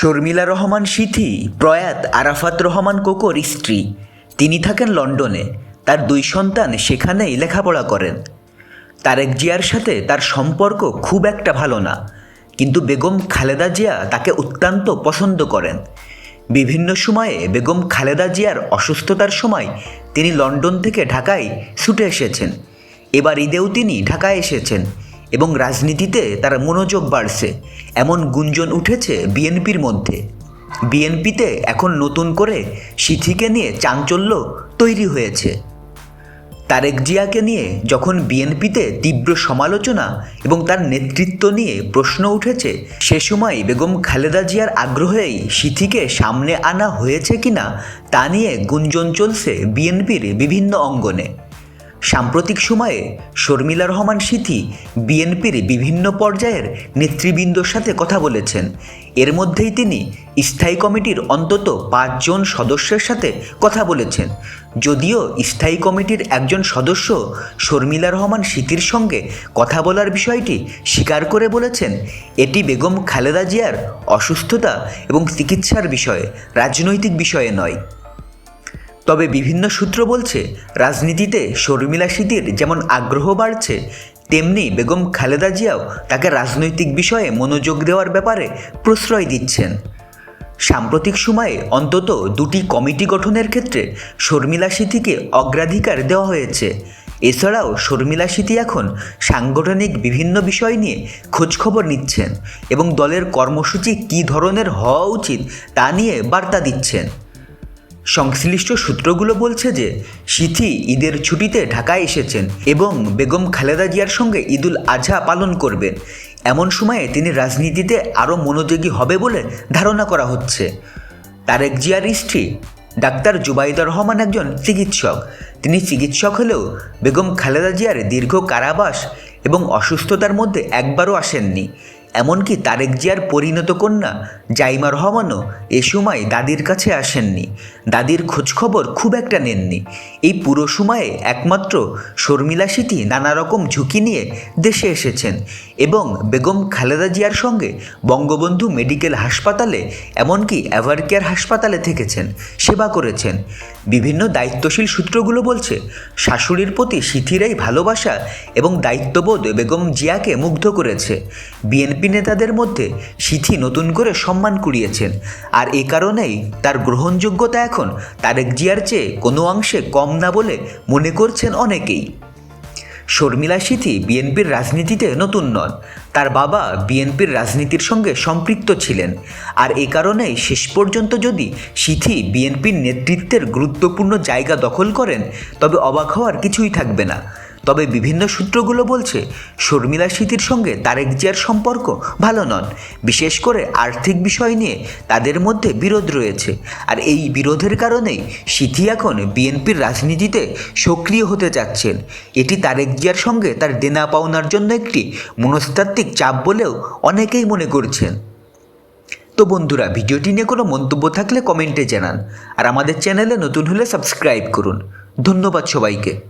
শর্মিলা রহমান সিথি, প্রয়াত আরাফাত রহমান কোকোর স্ত্রী। তিনি থাকেন লন্ডনে। তার দুই সন্তান সেখানেই লেখাপড়া করেন। তারেক জিয়ার সাথে তার সম্পর্ক খুব একটা ভালো না। কিন্তু বেগম খালেদা জিয়া তাকে অত্যন্ত পছন্দ করেন। বিভিন্ন সময়ে বেগম খালেদা জিয়ার অসুস্থতার সময় তিনি লন্ডন থেকে ঢাকায় ছুটে এসেছেন। এবার ঈদেও তিনি ঢাকায় এসেছেন। এবং রাজনীতিতে তার মনোযোগ বাড়ছে। এমন গুঞ্জন উঠেছে বিএনপির মধ্যে। বিএনপিতে এখন নতুন করে সিথিকে নিয়ে চাঞ্চল্য তৈরি হয়েছে। তারেক জিয়াকে নিয়ে যখন বিএনপিতে তীব্র সমালোচনা এবং তার নেতৃত্ব নিয়ে প্রশ্ন উঠেছে, সে সময় বেগম খালেদা জিয়ার আগ্রহেই সিথিকে সামনে আনা হয়েছে কিনা তা নিয়ে গুঞ্জন চলছে বিএনপির বিভিন্ন অঙ্গনে। সাম্প্রতিক সময়ে শর্মিলা রহমান সিথি বিএনপির বিভিন্ন পর্যায়ের নেতৃবৃন্দর সাথে কথা বলেছেন। এর মধ্যেই তিনি স্থায়ী কমিটির অন্তত পাঁচজন সদস্যের সাথে কথা বলেছেন। যদিও স্থায়ী কমিটির একজন সদস্য শর্মিলা রহমান সিথির সঙ্গে কথা বলার বিষয়টি স্বীকার করে বলেছেন, এটি বেগম খালেদা জিয়ার অসুস্থতা এবং চিকিৎসার বিষয়ে, রাজনৈতিক বিষয়ে নয়। তবে বিভিন্ন সূত্র বলছে, রাজনীতিতে শর্মিলা সিদ্দির যেমন আগ্রহ বাড়ছে, তেমনি বেগম খালেদা জিয়াও তাকে রাজনৈতিক বিষয়ে মনোযোগ দেওয়ার ব্যাপারে প্রশ্রয় দিচ্ছেন। সাম্প্রতিক সময়ে অন্তত দুটি কমিটি গঠনের ক্ষেত্রে শর্মিলা সিথিকে অগ্রাধিকার দেওয়া হয়েছে। এছাড়াও শর্মিলা সিথি এখন সাংগঠনিক বিভিন্ন বিষয় নিয়ে খোঁজখবর নিচ্ছেন এবং দলের কর্মসূচি কী ধরনের হওয়া উচিত তা নিয়ে বার্তা দিচ্ছেন। সংশ্লিষ্ট সূত্রগুলো বলছে যে, সিথি ঈদের ছুটিতে ঢাকায় এসেছেন এবং বেগম খালেদা জিয়ার সঙ্গে ঈদুল আজহা পালন করবেন। এমন সময়ে তিনি রাজনীতিতে আরও মনোযোগী হবে বলে ধারণা করা হচ্ছে। তারেক জিয়ার স্ত্রী, ডাক্তার জুবাইদা রহমান একজন চিকিৎসক। তিনি চিকিৎসক হলেও বেগম খালেদা জিয়ার দীর্ঘ কারাবাস এবং অসুস্থতার মধ্যে একবারও আসেননি। এমনকি তারেক জিয়ার পরিণত কন্যা জাইমা রহমানও এ সময় দাদির কাছে আসেননি। দাদির খোঁজখবর খুব একটা নেননি। এই পুরো সময়ে একমাত্র শর্মিলা সিটি নানা রকম ঝুঁকি নিয়ে দেশে এসেছেন এবং বেগম খালেদা জিয়ার সঙ্গে বঙ্গবন্ধু মেডিকেল হাসপাতালে, এমনকি এভারকেয়ার হাসপাতালে থেকেছেন, সেবা করেছেন। বিভিন্ন দায়িত্বশীল সূত্রগুলো বলছে, শাশুড়ির প্রতি সিথিরাই ভালোবাসা এবং দায়িত্ববোধ বেগম জিয়াকে মুগ্ধ করেছে। বিএনপি নেতাদের মধ্যে সিথি নতুন করে সম্মান কুড়িয়েছেন। আর এ কারণেই তার গ্রহণযোগ্যতা এখন তারেক জিয়ার চেয়ে কোনো অংশে কম না বলে মনে করছেন অনেকেই। শর্মিলা সিথি বিএনপির রাজনীতিতে নতুন নন। তার বাবা বিএনপির রাজনীতির সঙ্গে সম্পৃক্ত ছিলেন। আর এ কারণেই শেষ পর্যন্ত যদি সিথি বিএনপির নেতৃত্বের গুরুত্বপূর্ণ জায়গা দখল করেন, তবে অবাক হওয়ার কিছুই থাকবে না। তবে বিভিন্ন সূত্রগুলো বলছে, শর্মিলা সিথির সঙ্গে তারেক জিয়ার সম্পর্ক ভালো নন। বিশেষ করে আর্থিক বিষয় নিয়ে তাদের মধ্যে বিরোধ রয়েছে। আর এই বিরোধের কারণেই সিথি এখন বিএনপির রাজনীতিতে সক্রিয় হতে চাচ্ছেন এটি তারেক জিয়ার সঙ্গে তার দেনা পাওনার জন্য একটি মনস্তাত্ত্বিক চাপ বলেও অনেকেই মনে করছেন। তো বন্ধুরা, ভিডিওটি নিয়ে কোনো মন্তব্য থাকলে কমেন্টে জানান। আর আমাদের চ্যানেলে নতুন হলে সাবস্ক্রাইব করুন। ধন্যবাদ সবাইকে।